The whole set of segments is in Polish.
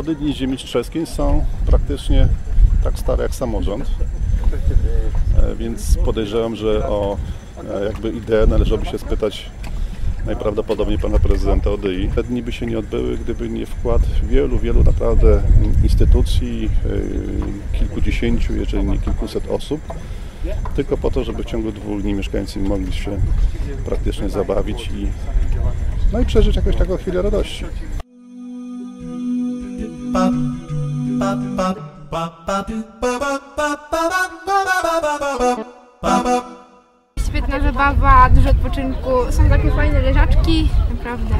Obchody Dni Ziemi Strzeskiej są praktycznie tak stare jak samorząd, E, więc podejrzewam, że o e, jakby ideę należałoby się spytać najprawdopodobniej pana prezydenta ODI. Te dni by się nie odbyły, gdyby nie wkład wielu, wielu naprawdę instytucji, e, kilkudziesięciu, jeżeli nie kilkuset osób, tylko po to, żeby w ciągu dwóch dni mieszkańcy mogli się praktycznie zabawić i, no i przeżyć jakąś taką chwilę radości. Świetna zabawa, dużo odpoczynku, są takie fajne leżaczki, naprawdę,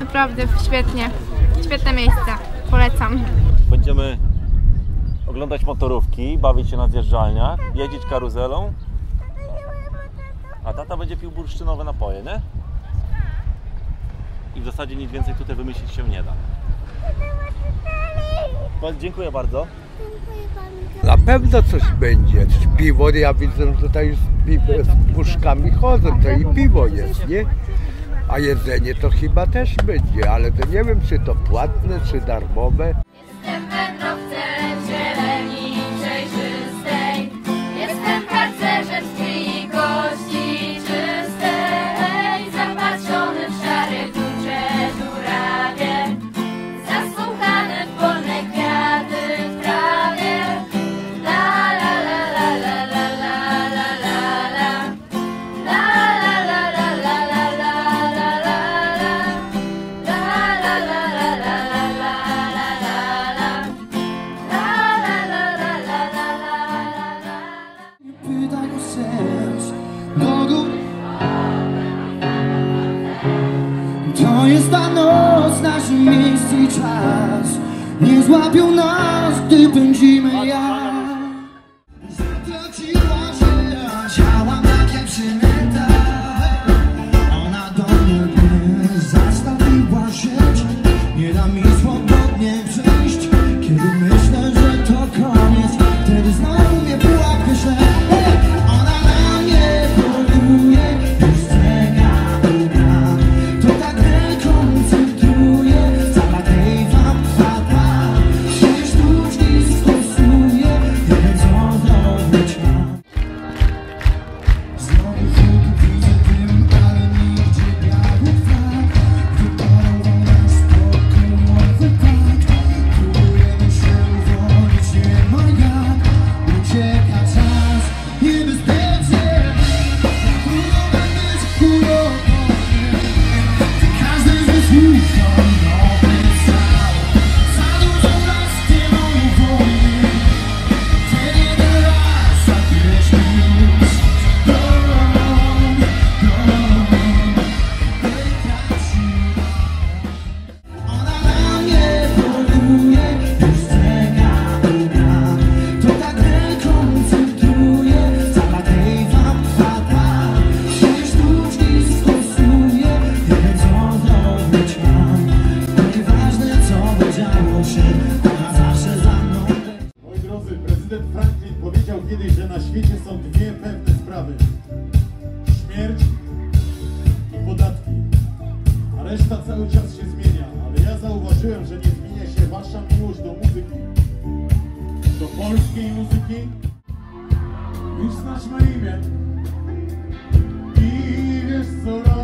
naprawdę świetnie, świetne miejsce, polecam. Będziemy oglądać motorówki, bawić się na zjeżdżalniach, jeździć karuzelą. A tata będzie pił bursztynowe napoje, nie? I w zasadzie nic więcej tutaj wymyślić się nie da. No, Dziękuję bardzo. Na pewno coś będzie. Piwo, ja widzę tutaj z, pi- z puszkami chodzą, to i piwo jest, nie? A jedzenie to chyba też będzie, ale to nie wiem, czy to płatne, czy darmowe. Jest ta noc, nasze miejsce i czas. Nie złapią nas, gdy pędzimy kiedyś, że na świecie są dwie pewne sprawy. Śmierć i podatki. A reszta cały czas się zmienia. Ale ja zauważyłem, że nie zmienia się wasza miłość do muzyki. Do polskiej muzyki. Już znasz imię. I wiesz co robić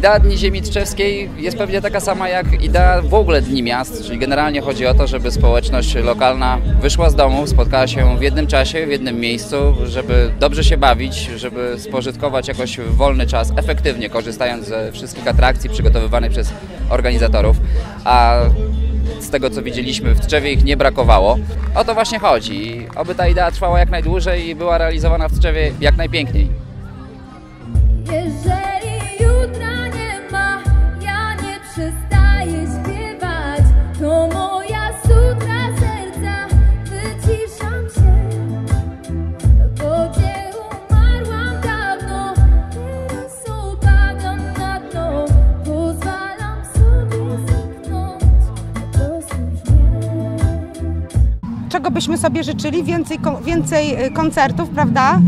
Idea Dni Ziemi Tczewskiej jest pewnie taka sama jak idea w ogóle Dni Miast, czyli generalnie chodzi o to, żeby społeczność lokalna wyszła z domu, spotkała się w jednym czasie, w jednym miejscu, żeby dobrze się bawić, żeby spożytkować jakoś wolny czas efektywnie, korzystając ze wszystkich atrakcji przygotowywanych przez organizatorów. A z tego co widzieliśmy w Tczewie ich nie brakowało. O to właśnie chodzi. Oby ta idea trwała jak najdłużej i była realizowana w Tczewie jak najpiękniej. Byśmy sobie życzyli? Więcej, więcej y, koncertów, prawda?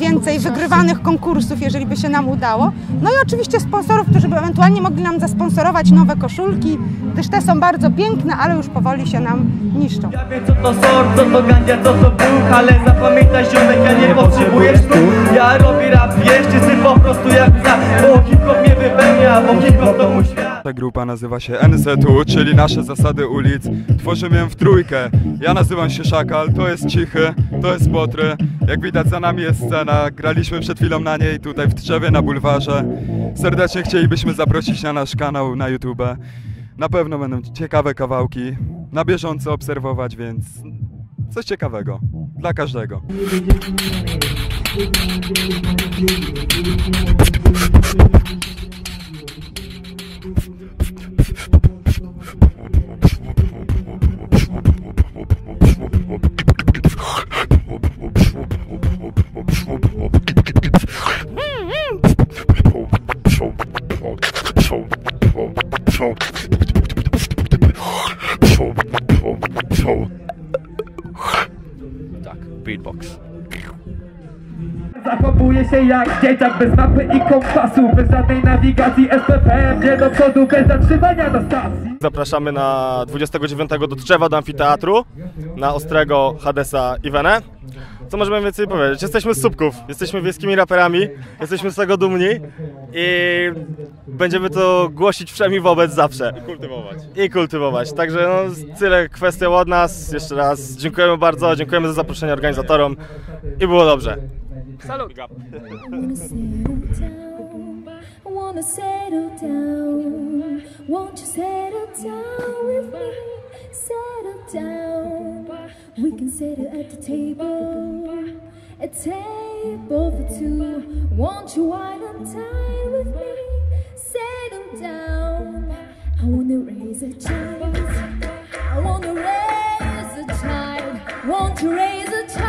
Więcej wygrywanych konkursów, jeżeli by się nam udało. No i oczywiście sponsorów, którzy by ewentualnie mogli nam zasponsorować nowe koszulki, gdyż te są bardzo piękne, ale już powoli się nam niszczą. Ja wiem co to sort, co to gandzia, co to buch Ale zapamiętaj ziomek, ja nie potrzebuję sztuk Ja robię rap, wiesz, czysty po prostu jak za Bo hip-hop mnie wypełnia, bo hip-hop to mój świat Ta grupa nazywa się NZU, czyli nasze zasady ulic. Tworzymy ją w trójkę. Ja nazywam się Szakal, to jest Cichy, to jest Potry. Jak widać za nami jest scena, graliśmy przed chwilą na niej tutaj w Trzewie na bulwarze. Serdecznie chcielibyśmy zaprosić na nasz kanał na YouTube. Na pewno będą ciekawe kawałki, na bieżąco obserwować, więc coś ciekawego dla każdego. Beatbox. Zachowuję się jak dzieciak bez mapy i kompasu Bez żadnej nawigacji SPP mnie do przodu bez zatrzymania na stacji Zapraszamy na 29 do Trzewa do amfiteatru, na Ostrego, Hadesa i Wenę. Co możemy więcej powiedzieć? Jesteśmy z Słupków, jesteśmy wiejskimi raperami, jesteśmy z tego dumni i będziemy to głosić wszemi wobec zawsze. I kultywować. I kultywować. Także no, tyle kwestia od nas. Jeszcze raz dziękujemy bardzo, dziękujemy za zaproszenie organizatorom i było dobrze. Salut! Wanna settle down. Won't you settle down with me? settle down. We can sit at the table, a table for two. Won't you wind up dine with me? Settle down. I wanna raise a child. I wanna raise a child. Won't you raise a child?